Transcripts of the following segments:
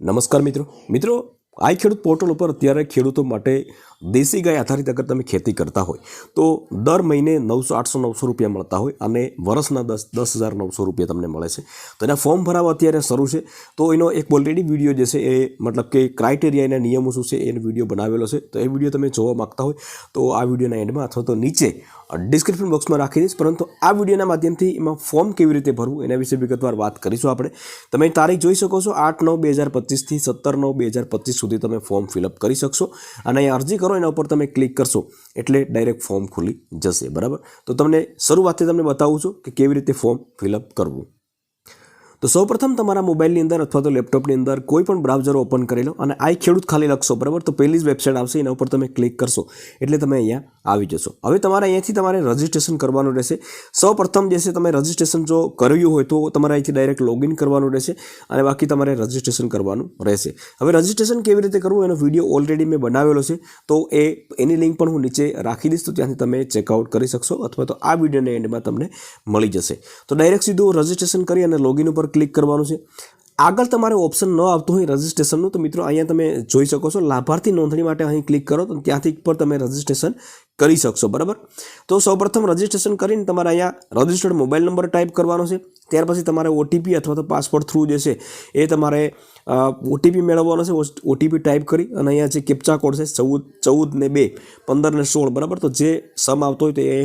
નમસ્કાર મિત્રો. મિત્રો આઈ ખેડૂત પોર્ટલ ઉપર અત્યારે ખેડૂતો માટે દેશી ગાય આધારિત અગર તમે ખેતી કરતા હોય, તો દર મહિને નવસો, આઠસો, નવસો રૂપિયા મળતા હોય અને વર્ષના દસ દસ હજાર, નવસો રૂપિયા તમને મળે છે. તો એના ફોર્મ ભરાવા અત્યારે શરૂ છે. તો એનો એક ઓલરેડી વીડિયો જે છે એ મતલબ કે ક્રાઇટેરિયા એના નિયમો શું છે એનો વીડિયો બનાવેલો છે. તો એ વીડિયો તમે જોવા માગતા હોય, તો આ વિડીયોના એન્ડમાં અથવા તો નીચે ડિસ્ક્રિપ્શન બોક્સમાં રાખી દઈશ. પરંતુ આ વિડીયોના માધ્યમથી એમાં ફોર્મ કેવી રીતે ભરવું એના વિશે વિગતવાર વાત કરીશું આપણે. તમે તારીખ જોઈ શકો છો, આઠ નવ, બે હજાર પચીસથી સત્તર નવ, બે હજાર પચીસ સુધી. તમે ફોર્મ ફિલઅપ કરી શકશો. અને અહીંયા અરજી કરો, એના ઉપર તમે ક્લિક કરશો, એટલે ડાયરેક્ટ ફોર્મ ખુલી જશે, બરાબર? તો તમને શરૂઆતથી તમને બતાવું છું કે કેવી રીતે ફોર્મ ફિલઅપ કરવું. તો સૌપ્રથમ તમારા મોબાઈલની અંદર અથવા તો લેપટોપની અંદર કોઈ પણ બ્રાઉઝર ઓપન કરી લો અને આ ખેડૂત ખાલી લખશો, બરાબર? તો પહેલી જ વેબસાઇટ આવશે, એના ઉપર તમે ક્લિક કરશો, એટલે તમે અહીંયા આવી જશો. હવે તમારે અહીંયાથી તમારે રજિસ્ટ્રેશન કરવાનું રહેશે. સૌપ્રથમ જે છે, તમે રજિસ્ટ્રેશન જો કર્યું હોય તો તમારે અહીંથી ડાયરેક્ટ લોગિન કરવાનું રહેશે અને બાકી તમારે રજિસ્ટ્રેશન કરવાનું રહેશે. હવે રજિસ્ટ્રેશન કેવી રીતે કરવું? એનો વીડિયો ઓલરેડી મેં બનાવેલો છે. તો એ, એની લિંક પણ હું નીચે રાખી દઈશ, તો ત્યાંથી તમે ચેકઆઉટ કરી શકશો અથવા તો આ વિડીયોના એન્ડમાં તમને મળી જશે. તો ડાયરેક્ટ સીધું રજિસ્ટ્રેશન કરી અને લોગિન ઉપર ક્લિક કરવાનું છે. આગળ તમારે ઓપ્શન ન આવતું હોય રજિસ્ટ્રેશનનું તો મિત્રો અહીંયા તમે જોઈ શકો છો, લાભાર્થી નોંધણી માટે અહીં ક્લિક કરો, તો ત્યાંથી પર તમે રજિસ્ટ્રેશન કરી શકશો, બરાબર? તો સૌપ્રથમ રજિસ્ટ્રેશન કરીને તમારે અહીંયા રજિસ્ટર્ડ મોબાઈલ નંબર ટાઈપ કરવાનો છે. ત્યાર પછી તમારે ઓટીપી અથવા તો પાસપોર્ટ થ્રુ જે છે, એ તમારે ઓટીપી મેળવવાનો છે. ઓટીપી ટાઈપ કરી અને અહીંયા જે કેપ્ચા કોડ છે, ચૌદ ચૌદ ને બે, પંદર ને સોળ, બરાબર? તો જે સમ આવતો હોય તો એ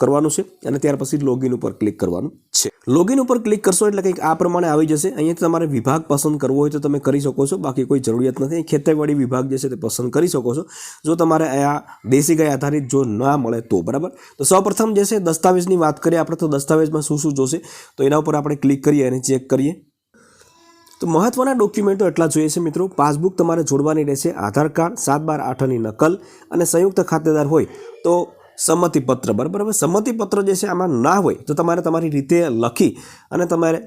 કરવાનું છે અને ત્યાર પછી લોગિન ઉપર ક્લિક કરવાનું છે. લોગિન ઉપર ક્લિક કરશો એટલે કંઈક આ પ્રમાણે આવી જશે. અહીંયા તમારે વિભાગ પસંદ કરવો હોય તો તમે કરી શકો છો. બાકી કોઈ જરૂરિયાત નથી. ખેતરવાડી વિભાગ જે છે તે પસંદ કરી શકો છો. જો તમારે અહીંયા દેશી ગાય આધારિત જો ના મળે તો, બરાબર? તો સૌપ્રથમ જે છે, દસ્તાવેજની વાત કરીએ આપણે, તો દસ્તાવેજમાં શું શું જોશે? તો એના ઉપર આપણે ક્લિક કરીએ અને ચેક કરીએ. તો મહત્વના ડોક્યુમેન્ટો એટલા જોઈએ છે મિત્રો. પાસબુક તમારે જોડવાની રહેશે, આધાર કાર્ડ, સાત બાર આઠની નકલ અને સંયુક્ત ખાતેદાર હોય તો સંમતિપત્ર, બરાબર? સંમતિપત્ર જે છે, આમાં ના હોય તો તમારે તમારી રીતે લખી અને તમારે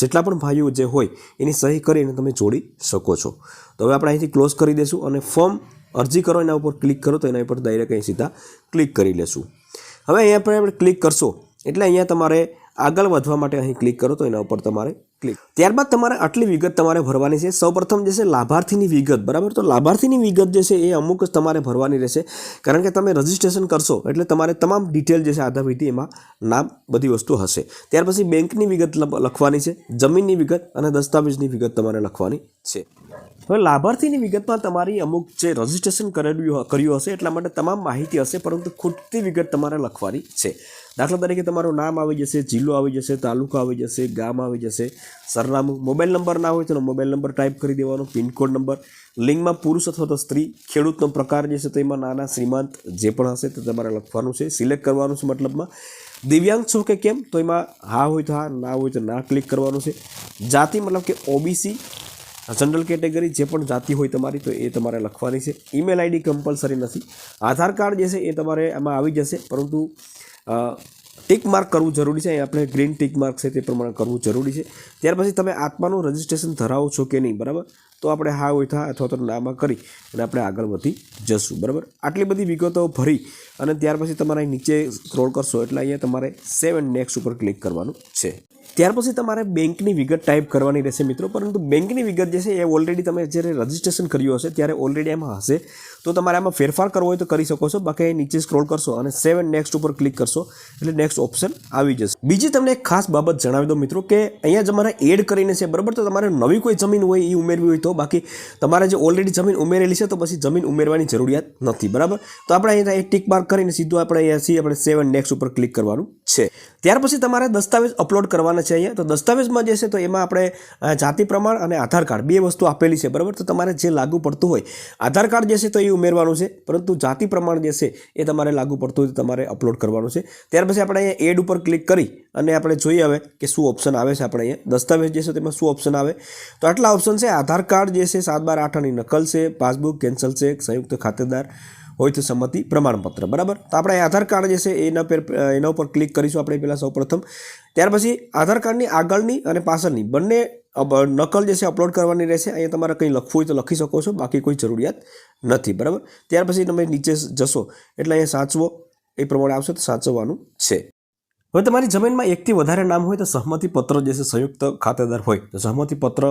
જેટલા પણ ભાઈઓ જે હોય એની સહી કરીને તમે જોડી શકો છો. તો હવે આપણે અહીંથી ક્લોઝ કરી દઈશું અને ફોર્મ અરજી કરો એના ઉપર ક્લિક કરો તો એના ઉપર ડાયરેક્ટ અહીં સીધા ક્લિક કરી લેશું. હવે અહીંયા પર આપણે ક્લિક કરશો એટલે અહીંયા તમારે આગળ વધવા માટે અહીં ક્લિક કરો તો એના ઉપર તમારે ક્લિક. ત્યારબાદ તમારે આટલી વિગત તમારે ભરવાની છે. સૌપ્રથમ જે છે લાભાર્થીની વિગત, બરાબર? તો લાભાર્થીની વિગત જે છે એ અમુક જ તમારે ભરવાની રહેશે. કારણ કે તમે રજિસ્ટ્રેશન કરશો એટલે તમારે તમામ ડિટેલ જે છે આધાર એમાં નામ બધી વસ્તુ હશે. ત્યાર પછી બેંકની વિગત લખવાની છે, જમીનની વિગત અને દસ્તાવેજની વિગત તમારે લખવાની છે. હવે લાભાર્થીની વિગતમાં તમારી અમુક જે રજિસ્ટ્રેશન કરેલું કર્યું હશે એટલા માટે તમામ માહિતી હશે, પરંતુ ખૂટતી વિગત તમારે લખવાની છે. દાખલા તરીકે તમારું નામ આવી જશે, જિલ્લો આવી જશે, તાલુકો આવી જશે, ગામ આવી જશે, સરનામું, મોબાઈલ નંબર ના હોય તો મોબાઈલ નંબર ટાઈપ કરી દેવાનો પિનકોડ નંબર, લિંગમાં પુરુષ અથવા તો સ્ત્રી, ખેડૂતનો પ્રકાર જે છે તો એમાં નાના, શ્રીમંત જે પણ હશે તે તમારે લખવાનું છે. સિલેક્ટ કરવાનું છે મતલબમાં. દિવ્યાંગ છો કે કેમ? તો એમાં હા હોય તો હા, ના હોય તો ના ક્લિક કરવાનું છે. જાતિ મતલબ કે ઓબીસી જનરલ કેટેગરી જે પણ જાતિ હોય તમારી, તો એ તમારે લખવાની છે. ઈમેલ આઈડી કમ્પલસરી નથી. આધાર કાર્ડ જે છે એ તમારે એમાં આવી જશે, પરંતુ ટીક માર્ક કરવું જરૂરી છે. આપણે ગ્રીન ટીક માર્ક છે તે પ્રમાણે કરવું જરૂરી છે. ત્યાર પછી તમે આત્માનું રજિસ્ટ્રેશન ધરાવો છો કે નહીં, બરાબર? તો આપણે હા તો અથવા તો નામાં કરી અને આપણે આગળ વધી જશું, બરાબર? આટલી બધી વિગતો ભરી અને ત્યાર પછી તમારે નીચે સ્ક્રોલ કરશો એટલે અહીંયા તમારે સેવ એન્ડ નેક્સ્ટ ઉપર ક્લિક કરવાનું છે. ત્યાર પછી તમારે બેંકની વિગત ટાઈપ કરવાની રહેશે મિત્રો. પરંતુ બેંકની વિગત જે છે એ ઓલરેડી તમે જ્યારે રજિસ્ટ્રેશન કર્યું હશે, ત્યારે ઓલરેડી એમાં હશે. તો તમારે આમાં ફેરફાર કરવો હોય તો કરી શકો છો. બાકી નીચે સ્ક્રોલ કરશો અને સેવ એન્ડ નેક્સ્ટ ઉપર ક્લિક કરશો, એટલે નેક્સ્ટ ઓપ્શન આવી જશે. બીજી તમને એક ખાસ બાબત જણાવી દો મિત્રો કે અહીંયા તમારે એડ કરીને છે, બરાબર? તો તમારે નવી કોઈ જમીન હોય એ ઉમેરવી હોય તો. બાકી તમારે જે ઓલરેડી જમીન ઉમેરેલી છે, તો પછી જમીન ઉમેરવાની જરૂરિયાત નથી, બરાબર? તો આપણે અહીંયા એક ટિક માર્ક કરીને સીધું આપણે અહીંયા છીએ આપણે સેવ એન્ડ નેક્સ્ટ ઉપર ક્લિક કરવાનું. છે. ત્યાર પછી તમારે દસ્તાવેજ અપલોડ કરવાના છે અહીંયા. તો દસ્તાવેજમાં જે છે તો એમાં આપણે જાતિ પ્રમાણ અને આધાર કાર્ડ બે વસ્તુ આપેલી છે, બરાબર? તો તમારે જે લાગુ પડતું હોય, આધાર કાર્ડ જે છે તો એ ઉમેરવાનું છે, પરંતુ જાતિ પ્રમાણ જે છે એ તમારે લાગુ પડતું હોય તો તમારે અપલોડ કરવાનું છે. ત્યાર પછી આપણે અહીંયા એડ ઉપર ક્લિક કરી અને આપણે જોઈએ હવે કે શું ઓપ્શન આવે છે આપણે અહીંયા. દસ્તાવેજ જે છે તેમાં શું ઓપ્શન આવે? તો આટલા ઓપ્શન છે. આધાર કાર્ડ જે છે, સાત બાર આઠની નકલ છે પાસબુક કેન્સલ ચેક સંયુક્ત ખાતેદાર હોય તો સંમતિ પ્રમાણપત્ર, બરાબર? તો આપણે આધાર કાર્ડ જે છે એના પર, એના ઉપર ક્લિક કરીશું આપણે પહેલાં સૌપ્રથમ ત્યાર પછી આધાર કાર્ડની આગળની અને પાછળની બંને નકલ જે છે અપલોડ કરવાની રહેશે. અહીંયા તમારે કંઈ લખવું હોય તો લખી શકો છો, બાકી કોઈ જરૂરિયાત નથી, બરાબર? ત્યાર પછી તમે નીચે જશો, એટલે અહીંયા સાચવો, એ પ્રમાણે આવશે તો સાચવવાનું છે. હવે તમારી જમીનમાં એકથી વધારે નામ હોય તો સહમતિ પત્ર જે છે સંયુક્ત ખાતેદાર હોય, તો સહમતિ પત્ર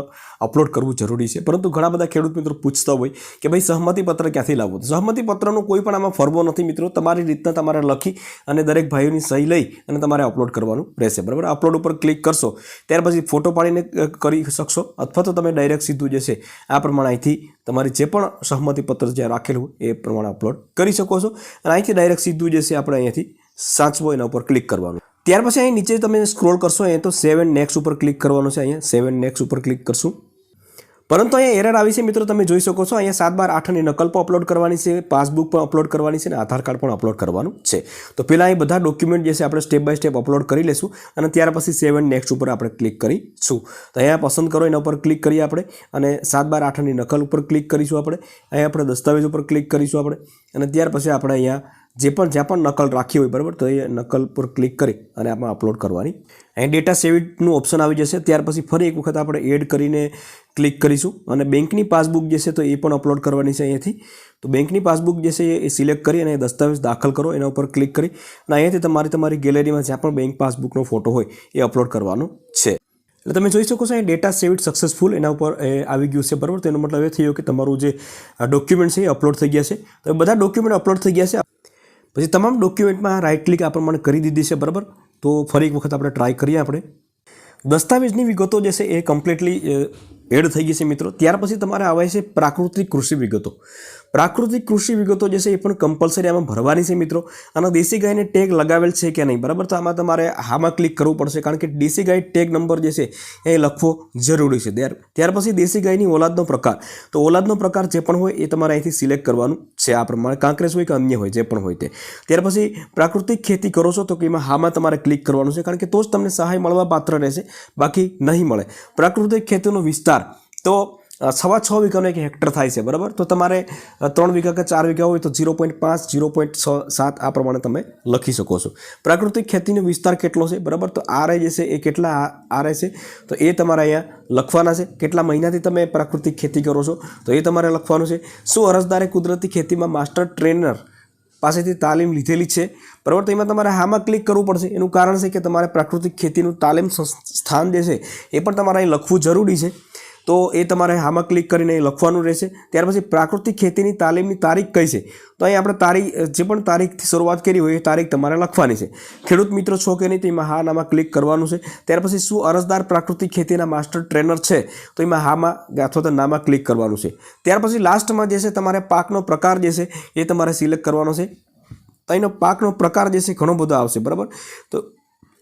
અપલોડ કરવું જરૂરી છે. પરંતુ ઘણા બધા ખેડૂત મિત્રો પૂછતા હોય કે ભાઈ સહમતિ પત્ર ક્યાંથી લાવવું? સહમતિ પત્રનો કોઈ પણ આમાં ફરવો નથી મિત્રો. તમારી રીતના તમારે લખી અને દરેક ભાઈઓની સહી લઈ અને તમારે અપલોડ કરવાનું રહેશે. બરાબર? અપલોડ ઉપર ક્લિક કરશો, ત્યાર પછી ફોટો પાડીને કરી શકશો અથવા તો તમે ડાયરેક્ટ સીધું જે છે આ પ્રમાણે અહીંથી તમારી જે પણ સહમતિ પત્ર જે રાખેલું એ પ્રમાણે અપલોડ કરી શકો છો. અને અહીંથી ડાયરેક્ટ સીધું જે છે આપણે અહીંયાથી સાચવો એના ઉપર ક્લિક કરવાનું. ત્યાર પછી અહીં નીચે તમે સ્ક્રોલ કરશો, અહીંયા તો સેવન નેક્સ્ટ ઉપર ક્લિક કરવાનું છે અહીંયા. સેવન નેક્સ્ટ ઉપર ક્લિક કરશું. પરંતુ અહીંયા એરર આવી છે મિત્રો, તમે જોઈ શકો છો, અહીંયા સાત બાર આઠની નકલ પણ અપલોડ કરવાની છે પાસબુક પણ અપલોડ કરવાની છે અને આધાર કાર્ડ પણ અપલોડ કરવાનું છે. તો પહેલાં અહીં બધા ડોક્યુમેન્ટ જે છે આપણે સ્ટેપ બાય સ્ટેપ અપલોડ કરી લઈશું અને ત્યાર પછી સેવન નેક્સ્ટ ઉપર આપણે ક્લિક કરીશું. તો અહીંયા પસંદ કરો, એના ઉપર ક્લિક કરીએ આપણે અને સાત બાર આઠની નકલ ઉપર ક્લિક કરીશું આપણે. અહીંયા આપણે દસ્તાવેજ ઉપર ક્લિક કરીશું આપણે અને ત્યાર પછી આપણે અહીંયા જે પણ જ્યાં પણ નકલ રાખી હોય, બરાબર? તો એ નકલ પર ક્લિક કરી અને આપણે અપલોડ કરવાની. અહીં ડેટા સેવિટનું ઓપ્શન આવી જશે. ત્યાર પછી ફરી એક વખત આપણે એડ કરીને ક્લિક કરીશું. અને બેંકની પાસબુક જે છે, તો એ પણ અપલોડ કરવાની છે અહીંયાથી. તો બેંકની પાસબુક જે છે, એ સિલેક્ટ કરી અને દસ્તાવેજ દાખલ કરો. એના ઉપર ક્લિક કરી અને અહીંયાથી તમારી તમારી ગેલેરીમાં જ્યાં પણ બેંક પાસબુકનો ફોટો હોય, એ અપલોડ કરવાનો છે. એટલે તમે જોઈ શકો છો, અહીં ડેટા સેવિટ સક્સેસફુલ એના ઉપર એ આવી ગયું છે, બરાબર? તેનો મતલબ એ થયો કે તમારું જે ડોક્યુમેન્ટ છે, એ અપલોડ થઈ ગયા છે. તો બધા ડોક્યુમેન્ટ અપલોડ થઈ ગયા છે. પછી તમામ ડોક્યુમેન્ટમાં રાઇટ ક્લિક આ પ્રમાણે કરી દીધી છે, બરાબર? તો ફરી એક વખત આપણે ટ્રાય કરીએ આપણે. દસ્તાવેજની વિગતો જે છે એ કમ્પ્લીટલી એડ થઈ ગઈ છે મિત્રો. ત્યાર પછી તમારે આવે છે પ્રાકૃતિક કૃષિ વિગતો. પ્રાકૃતિક કૃષિ વિગતો જે છે એ પણ કમ્પલસરી આમાં ભરવાની છે મિત્રો. અને દેશી ગાયને ટેગ લગાવેલ છે કે નહીં? બરાબર? તો આમાં તમારે હામાં ક્લિક કરવું પડશે કારણ કે દેશી ગાય ટેગ નંબર જે છે એ લખવો જરૂરી છે. ત્યાર ત્યાર પછી દેશી ગાયની ઓલાદનો પ્રકાર. તો ઓલાદનો પ્રકાર જે પણ હોય એ તમારે અહીંથી સિલેક્ટ કરવાનું છે આ પ્રમાણે. કાંકરેસ હોય કે અન્ય હોય, જે પણ હોય તે. ત્યાર પછી પ્રાકૃતિક ખેતી કરો છો તો કે એમાં હામાં તમારે ક્લિક કરવાનું છે કારણ કે તો જ તમને સહાય મળવા પાત્ર રહેશે. બાકી નહીં મળે. પ્રાકૃતિક ખેતીનો વિસ્તાર. તો સવા છ વીઘાનો એક હેક્ટર થાય છે, બરાબર? તો તમારે ત્રણ વીઘા કે ચાર વીઘા હોય તો ઝીરો પોઈન્ટ પાંચ, ઝીરો પોઈન્ટ છ સાત આ પ્રમાણે તમે લખી શકો છો. પ્રાકૃતિક ખેતીનો વિસ્તાર કેટલો છે, બરાબર? તો આરએ જે છે એ કેટલા આરએ છે? તો એ તમારે અહીંયા લખવાના છે. કેટલા મહિનાથી તમે પ્રાકૃતિક ખેતી કરો છો, તો એ તમારે લખવાનું છે. શું અરજદારે કુદરતી ખેતીમાં માસ્ટર ટ્રેનર પાસેથી તાલીમ લીધેલી છે, બરાબર? તો એમાં તમારે હામાં ક્લિક કરવું પડશે. એનું કારણ છે કે તમારે પ્રાકૃતિક ખેતીનું તાલીમ સ્થાન જે છે, એ પણ તમારે અહીં લખવું જરૂરી છે. તો એ તમારે હામાં ક્લિક કરીને લખવાનું રહેશે. ત્યાર પછી પ્રાકૃતિક ખેતીની તાલીમની તારીખ કઈ છે? તો અહીં આપણે તારીખ જે પણ તારીખથી શરૂઆત કરી હોય એ તારીખ તમારે લખવાની છે. ખેડૂત મિત્રો છો કે નહીં તો એમાં હા નામાં ક્લિક કરવાનું છે. ત્યાર પછી શું અરજદાર પ્રાકૃતિક ખેતીના માસ્ટર ટ્રેનર છે? તો એમાં હામાં અથવા તો નામાં ક્લિક કરવાનું છે. ત્યાર પછી લાસ્ટમાં જે છે તમારે પાકનો પ્રકાર જે છે એ તમારે સિલેક્ટ કરવાનો છે. એનો પાકનો પ્રકાર જે છે ઘણો બધો આવશે. બરાબર? તો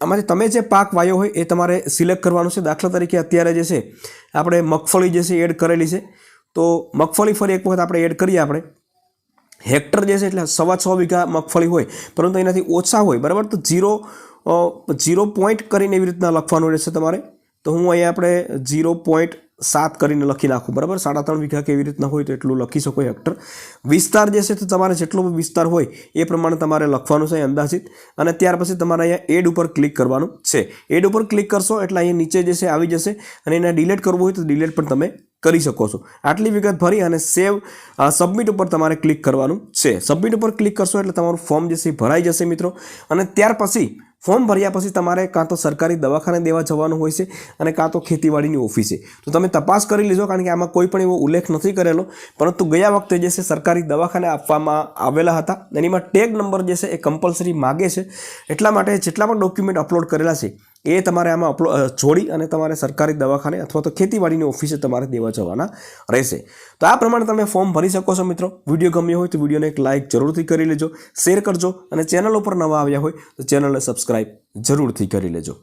આમાંથી તમે જે પાક વાયો હોય એ તમારે સિલેક્ટ કરવાનું છે. દાખલા તરીકે અત્યારે જે છે, આપણે મગફળી જે છે એડ કરેલી છે. તો મગફળી ફરી એક વખત આપણે એડ કરીએ આપણે. હેક્ટર જે છે એટલે સવા છ વીઘા મગફળી હોય, પરંતુ એનાથી ઓછા હોય, બરાબર? તો જીરો જીરો પોઈન્ટ કરીને એવી રીતના લખવાનું રહેશે તમારે. તો હું અહીંયા આપણે જીરો પોઈન્ટ સાત કરીને લખી નાખું, બરાબર? સાડા ત્રણ વીઘા કેવી રીતના હોય તો એટલું લખી શકો હેક્ટર વિસ્તાર જે છે તો તમારે જેટલો વિસ્તાર હોય એ પ્રમાણે તમારે લખવાનું છે અંદાજિત. અને ત્યાર પછી તમારે અહીંયા એડ ઉપર ક્લિક કરવાનું છે. એડ ઉપર ક્લિક કરશો એટલે અહીંયા નીચે જે છે આવી જશે અને એને ડિલેટ કરવું હોય તો ડિલેટ પણ તમે કરી શકો છો. આટલી વિગત ભરી અને સેવ સબમિટ ઉપર તમારે ક્લિક કરવાનું છે. સબમિટ ઉપર ક્લિક કરશો એટલે તમારું ફોર્મ જે છે ભરાઈ જશે મિત્રો. અને ત્યાર પછી ફોર્મ ભર્યા પછી તમારે કાં તો સરકારી દવાખાને દેવા જવાનું હોય છે અને કાં તો ખેતીવાડીની ઓફિસે. તો તમે તપાસ કરી લેજો, કારણ કે આમાં કોઈ પણ એવો ઉલ્લેખ નથી કરેલો. પરંતુ ગયા વખતે જે છે સરકારી દવાખાને આપવામાં આવેલા હતા એનીમાં ટેગ નંબર જે છે એ કમ્પલસરી માગે છે. એટલા માટે જેટલા પણ ડોક્યુમેન્ટ અપલોડ કરેલા છે એ તમારે આમાં અપલો જોડી અને તમારે સરકારી દવાખાને અથવા તો ખેતીવાડીની ઓફિસે તમારે દેવા જવાના રહેશે. તો આ પ્રમાણે તમે ફોર્મ ભરી શકો છો મિત્રો. વીડિયો ગમ્યો હોય તો વિડીયોને એક લાઇક જરૂરથી કરી લેજો શેર કરજો અને ચેનલ ઉપર નવા આવ્યા હોય તો ચેનલને સબસ્ક્રાઈબ જરૂરથી કરી લેજો.